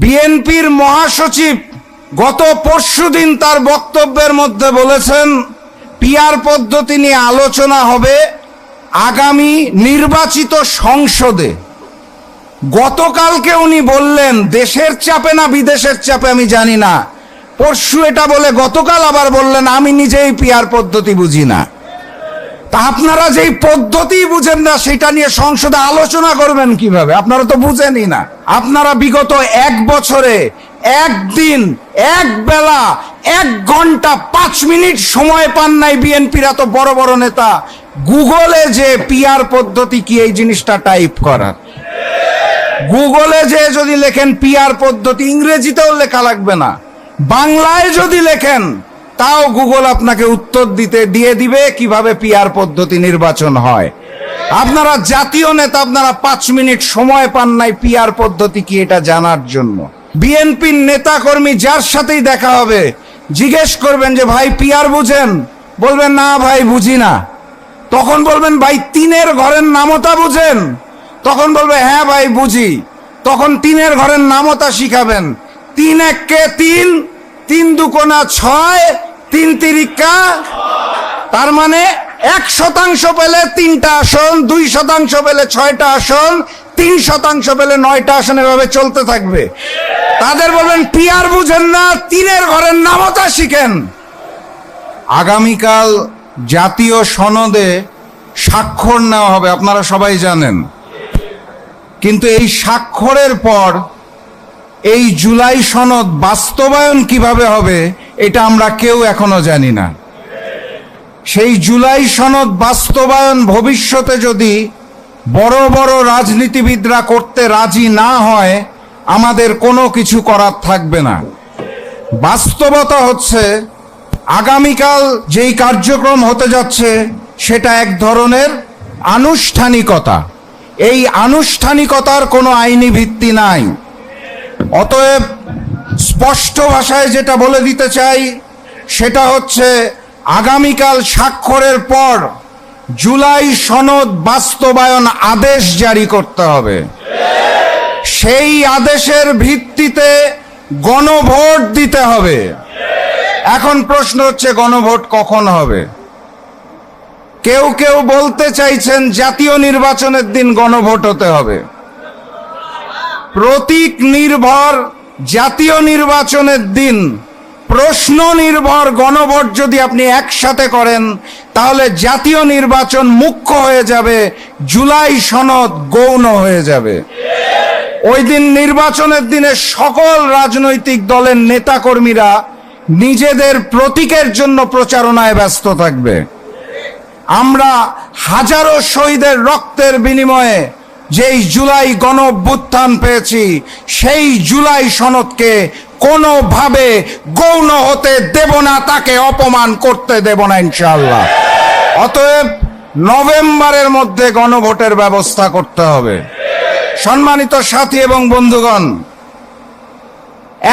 বিএনপির মহাসচিব গত পরশুদিন তার বক্তব্যের মধ্যে বলেছেন, পিয়ার পদ্ধতি নিয়ে আলোচনা হবে আগামী নির্বাচিত সংসদে। গতকালকে উনি বললেন, দেশের চাপে না বিদেশের চাপে আমি জানি না। পরশু এটা বলে গতকাল আবার বললেন, আমি নিজেই পিয়ার পদ্ধতি বুঝি না। তা আপনারা যেই পদ্ধতি বুঝেন না, সেটা নিয়ে সংসদে আলোচনা করবেন কীভাবে? আপনারা তো বুঝেনই না। আপনারা বিগত এক বছরে, একদিন, এক বেলা, এক ঘণ্টা, পাঁচ মিনিট সময় পান নাই বিএনপির এত বড় বড় নেতা। গুগলে যে পিয়ার পদ্ধতি কি এই জিনিসটা টাইপ করার? গুগলে যে যদি লেখেন পিয়ার পদ্ধতি, ইংরেজিতেও লেখা লাগবে না। বাংলায় যদি লেখেন তাও গুগল আপনাকে উত্তর দিতে, দিয়ে দিবে কীভাবে পিয়ার পদ্ধতি নির্বাচন হয়। আপনারা জাতীয় নেতা, আপনারা পাঁচ মিনিট সময় পান নাই পিয়ার পদ্ধতি কি এটা জানার জন্য। বিএনপির নেতা কর্মী যার সাথেই দেখা হবে, জিজ্ঞেস করবেন যে, ভাই পিয়ার বুঝেন? বলবেন, না ভাই, বুঝি না। তখন বলবেন, ভাই তিনের ঘরের নামতা বুঝেন? তখন বলবে হ্যাঁ ভাই, বুঝি। তখন তিনের ঘরের নামতা শিখাবেন। তিন এক কে তিন তিন দুকোনা ছয় তিন তিরিকা তার মানে এক শতাংশ পেলে তিনটা আসন, দুই শতাংশ পেলে ছয়টা আসন, তিন শতাংশ পেলে নয়টা আসন এভাবে চলতে থাকবে। তাদের বলবেন, পিয়ার বুঝেন না, তিনের ঘরের নামতা শিখেন। আগামীকাল জাতীয় সনদে স্বাক্ষর নেওয়া হবে, আপনারা সবাই জানেন। কিন্তু এই স্বাক্ষরের পর এই জুলাই সনদ বাস্তবায়ন কীভাবে হবে, এটা আমরা কেউ এখনও জানি না। সেই জুলাই সনদ বাস্তবায়ন ভবিষ্যতে যদি বড় বড় রাজনীতিবিদরা করতে রাজি না হয়, আমাদের কোনো কিছু করার থাকবে না। বাস্তবতা হচ্ছে, আগামীকাল যেই কার্যক্রম হতে যাচ্ছে, সেটা এক ধরনের আনুষ্ঠানিকতা। এই আনুষ্ঠানিকতার কোনো আইনি ভিত্তি নাই। অতএব স্পষ্ট ভাষায় যেটা বলে দিতে চাই, সেটা হচ্ছে আগামীকাল স্বাক্ষরের পর জুলাই সনদ বাস্তবায়ন আদেশ জারি করতে হবে। সেই আদেশের ভিত্তিতে গণভোট দিতে হবে। এখন প্রশ্ন হচ্ছে গণভোট কখন হবে? কেউ কেউ বলতে চাইছেন জাতীয় নির্বাচনের দিন গণভোট হতে হবে। প্রতীক নির্ভর জাতীয় নির্বাচনের দিন। প্রশ্ন নির্ভর গণভোট যদি আপনি একসাথে করেন, তাহলে জাতীয় নির্বাচন মুখ্য হয়ে যাবে, জুলাই সনদ গৌণ হয়ে যাবে। ওই দিন নির্বাচনের দিনে সকল রাজনৈতিক দলের নেতাকর্মীরা নিজেদের প্রতীকের জন্য প্রচারণায় ব্যস্ত থাকবে। আমরা হাজারো শহীদের রক্তের বিনিময়ে যেই জুলাই গণ পেয়েছি, সেই জুলাই সনদকে কোনোভাবে গৌণ হতে দেব না, তাকে অপমান করতে দেব না ইনশাল্লাহ অতএব নভেম্বরের মধ্যে গণভোটের ব্যবস্থা করতে হবে। সম্মানিত সাথী এবং বন্ধুগণ,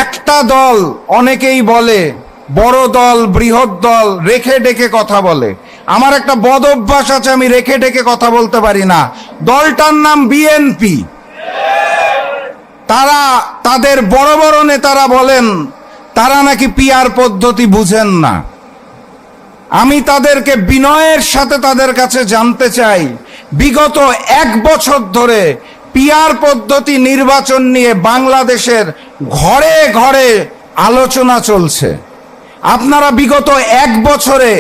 একটা দল অনেকেই বলে, বড় দল, বৃহৎ দল, রেখে ডেকে কথা বলে। আমার একটা বদ অভ্যাস আছে, আমি রেখে ডেকে কথা বলতে পারি না। দলটার নাম বিএনপি তারা, তাদের বড় বড় নেতারা বলেন, তারা নাকি পিয়ার পদ্ধতি বুঝেন না। আমি তাদেরকে বিনয়ের সাথে তাদের কাছে জানতে চাই, বিগত এক বছর ধরে পিয়ার পদ্ধতি নির্বাচন নিয়ে বাংলাদেশের ঘরে ঘরে আলোচনা চলছে। আপনারা বিগত এক বছরে,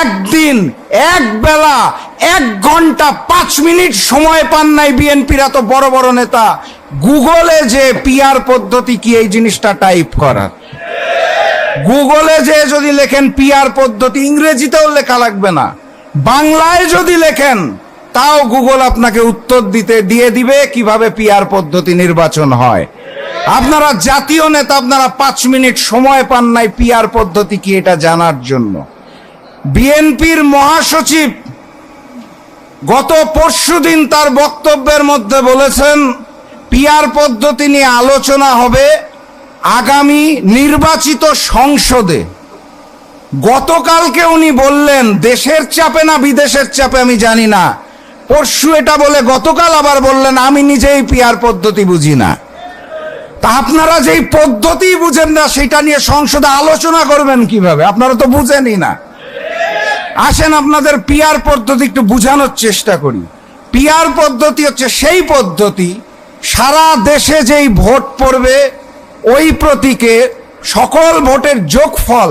একদিন, এক বেলা, এক ঘণ্টা, পাঁচ মিনিট সময় পান নাই বিএনপির এত বড় বড় নেতা। গুগলে যে পিয়ার পদ্ধতি কি এই জিনিসটা টাইপ করার গুগলে যে যদি লেখেন পিয়ার পদ্ধতি, ইংরেজিতেও লেখা লাগবে না। বাংলায় যদি লেখেন, তাও গুগল আপনাকে উত্তর দিতে, দিয়ে দিবে কীভাবে পিয়ার পদ্ধতি নির্বাচন হয়। আপনারা জাতীয় নেতা, আপনারা পাঁচ মিনিট সময় পান নাই পিয়ার পদ্ধতি কি এটা জানার জন্য। বিএনপির মহাসচিব গত পরশুদিন তার বক্তব্যের মধ্যে বলেছেন পিয়ার পদ্ধতি নিয়ে আলোচনা হবে আগামী নির্বাচিত সংসদে। গতকালকে উনি বললেন, দেশের চাপে না বিদেশের চাপে আমি জানি না। পরশু এটা বলে গতকাল আবার বললেন, আমি নিজেই পিয়ার পদ্ধতি বুঝি না। আপনারা যেই পদ্ধতি বুঝেন না, সেটা নিয়ে সংসদে আলোচনা করবেন কীভাবে? আপনারা তো বুঝেনই না। আসেন আপনাদের পিয়ার পদ্ধতি একটু বুঝানোর চেষ্টা করি। পিয়ার পদ্ধতি হচ্ছে সেই পদ্ধতি, সারা দেশে যেই ভোট পড়বে, ওই প্রতীকে সকল ভোটের যোগফল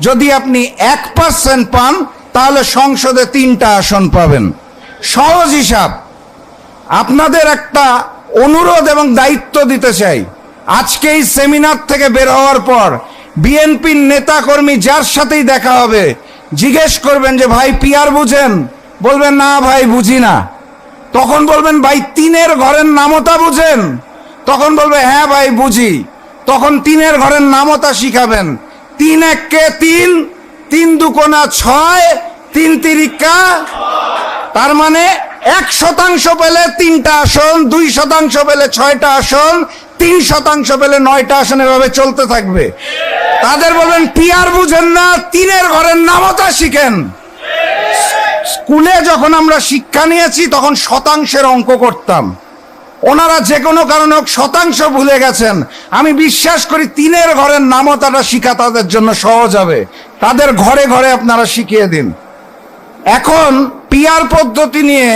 যদি আপনি এক পার্সেন্ট পান, তাহলে সংসদে তিনটা আসন পাবেন। সহজ হিসাব, আপনাদের একটা অনুরোধ এবং দায়িত্ব দিতে চাই। আজকে এই সেমিনার থেকে বের হওয়ার পর বিএনপির নেতাকর্মী যার সাথেই দেখা হবে, জিজ্ঞেস করবেন যে, ভাই, পিয়ার বুঝেন? বলবেন, না ভাই, বুঝি না। তখন বলবেন, ভাই তিনের ঘরের নামতা বুঝেন? তখন বলবে হ্যাঁ ভাই, বুঝি। তখন তিনের ঘরের নামতা শিখাবেন। তিন এককে তিন তিন দুকোনা ছয়, তিন তিরিকা তার মানে এক শতাংশ পেলে তিনটা আসন, দুই শতাংশ পেলে ছয়টা আসন তিন শতাংশ পেলে নয়টা আসন এভাবে চলতে থাকবে। তাদের বলবেন, পিয়ার বুঝেন না, তিনের ঘরের নামতা শিখেন। স্কুলে যখন আমরা শিক্ষা নিয়েছি, তখন শতাংশের অঙ্ক করতাম। ওনারা যে কোনো কারণে হোক শতাংশ ভুলে গেছেন। আমি বিশ্বাস করি তিনের ঘরের নামতাটা শিখা তাদের জন্য সহজ হবে। তাদের ঘরে ঘরে আপনারা শিখিয়ে দিন। এখন পিয়ার পদ্ধতি নিয়ে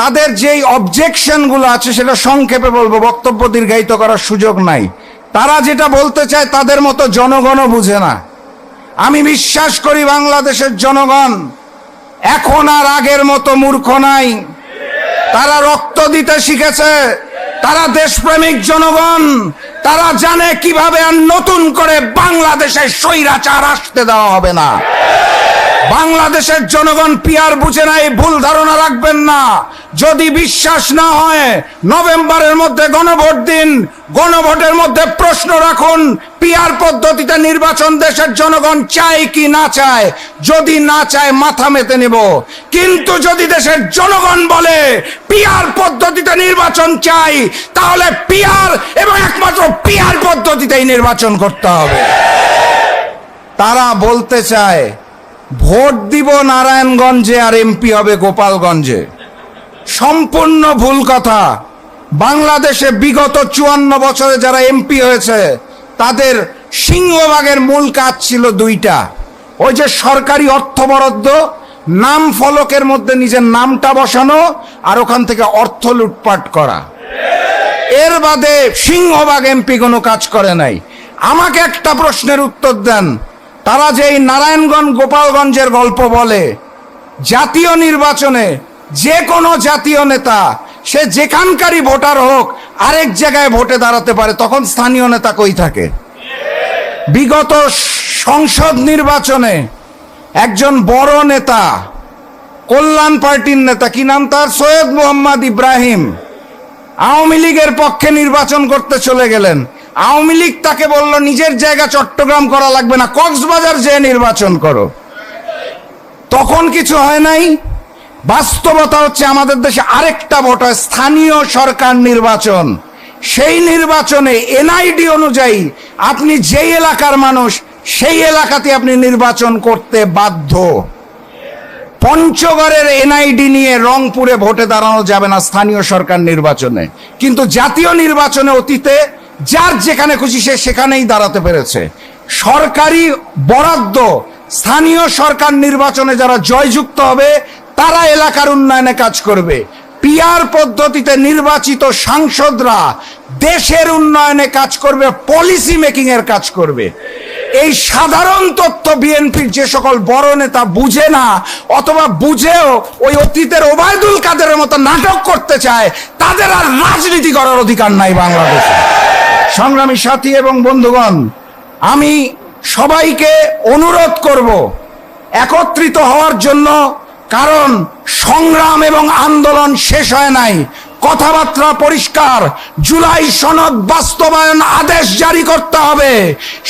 তাদের যেই অবজেকশনগুলো আছে সেটা সংক্ষেপে বলব, বক্তব্য দীর্ঘায়িত করার সুযোগ নাই। তারা যেটা বলতে চায় তাদের মতো জনগণও বুঝে না। আমি বিশ্বাস করি বাংলাদেশের জনগণ এখন আর আগের মতো মূর্খ নাই। তারা রক্ত দিতে শিখেছে, তারা দেশপ্রেমিক জনগণ, তারা জানে কীভাবে আর নতুন করে বাংলাদেশে স্বৈরাচার আসতে দেওয়া হবে না। বাংলাদেশের জনগণ পিয়ার বুঝে নাই, ভুল ধারণা রাখবেন না। যদি বিশ্বাস না হয়, নভেম্বরের মধ্যে গণভোট দিন, গণভোটের মধ্যে প্রশ্ন রাখুন, পিয়ার পদ্ধতিতে নির্বাচন দেশের জনগণ চায় কি না চায়। যদি না চায়, মাথা মেতে নেব। কিন্তু যদি দেশের জনগণ বলে, পিয়ার পদ্ধতিতে নির্বাচন চাই, তাহলে পিয়ার এবং একমাত্র পিয়ার পদ্ধতিতেই নির্বাচন করতে হবে। তারা বলতে চায় ভোট দিব নারায়ণগঞ্জে আর এমপি হবে গোপালগঞ্জে। সম্পূর্ণ ভুল কথা। বাংলাদেশে বিগত চুয়ান্ন বছরে যারা এমপি হয়েছে, তাদের সিংহভাগের মূল কাজ ছিল দুইটা। ওই যে সরকারি অর্থ বরাদ্দ, নাম ফলকের মধ্যে নিজের নামটা বসানো আর ওখান থেকে অর্থ লুটপাট করা। এর বাদে সিংহভাগ এমপি কোনো কাজ করে নাই। আমাকে একটা প্রশ্নের উত্তর দেন। তারা যে এই নারায়ণগঞ্জ, গোপালগঞ্জের গল্প বলে, জাতীয় নির্বাচনে যে কোনো জাতীয় নেতা, সে যেখানকারই ভোটার হোক, আরেক জায়গায় ভোটে দাঁড়াতে পারে, তখন স্থানীয় নেতা কই থাকে? বিগত সংসদ নির্বাচনে একজন বড় নেতা, কল্যাণ পার্টির নেতা, কি নাম তার? সৈয়দ মোহাম্মদ ইব্রাহিম, আওয়ামী লীগের পক্ষে নির্বাচন করতে চলে গেলেন। আওয়ামী লীগ তাকে বলল, নিজের জায়গা চট্টগ্রাম করা লাগবে না, কক্সবাজার যে নির্বাচন করো। তখন কিছু হয় নাই। বাস্তবতা হচ্ছে আমাদের দেশে আরেকটা ভোট হয়, স্থানীয় সরকার নির্বাচন। সেই নির্বাচনে এনআইডি অনুযায়ী আপনি যেই এলাকার মানুষ, সেই এলাকাতে আপনি নির্বাচন করতে বাধ্য। পঞ্চগড়ের এনআইডি নিয়ে রংপুরে ভোটে দাঁড়ানো যাবে না স্থানীয় সরকার নির্বাচনে। কিন্তু জাতীয় নির্বাচনে অতীতে যার যেখানে খুশি সে সেখানেই দাঁড়াতে পেরেছে। সরকারি বরাদ্দ, স্থানীয় সরকার নির্বাচনে যারা জয়যুক্ত হবে, তারা এলাকার উন্নয়নে কাজ করবে। পিয়ার পদ্ধতিতে নির্বাচিত সাংসদরা দেশের উন্নয়নে কাজ করবে, পলিসি মেকিং এর কাজ করবে। এই সাধারণ তথ্য বিএনপির যে সকল বড় নেতা বুঝে না, অথবা বুঝেও ওই অতীতের ওবায়দুল কাদের মতো নাটক করতে চায়, তাদের আর রাজনীতি করার অধিকার নাই বাংলাদেশে। সংগ্রামী সাথী এবং বন্ধুগণ, আমি সবাইকে অনুরোধ করব একত্রিত হওয়ার জন্য, কারণ সংগ্রাম এবং আন্দোলন শেষ হয় নাই। কথাবার্তা পরিষ্কার। জুলাই সনদ বাস্তবায়ন আদেশ জারি করতে হবে।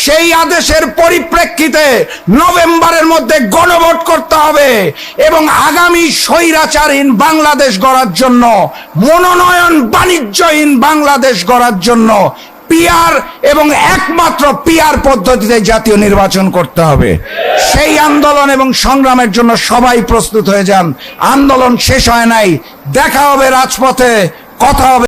সেই আদেশের পরিপ্রেক্ষিতে নভেম্বরের মধ্যে গণভোট করতে হবে এবং আগামী স্বৈরাচারহীন বাংলাদেশ গড়ার জন্য, মনোনয়ন বাণিজ্যহীন বাংলাদেশ গড়ার জন্য পিয়ার এবং একমাত্র পিয়ার পদ্ধতিতে জাতীয় নির্বাচন করতে হবে। সেই আন্দোলন এবং সংগ্রামের জন্য সবাই প্রস্তুত হয়ে যান। আন্দোলন শেষ হয় নাই। দেখা হবে রাজপথে, কথা হবে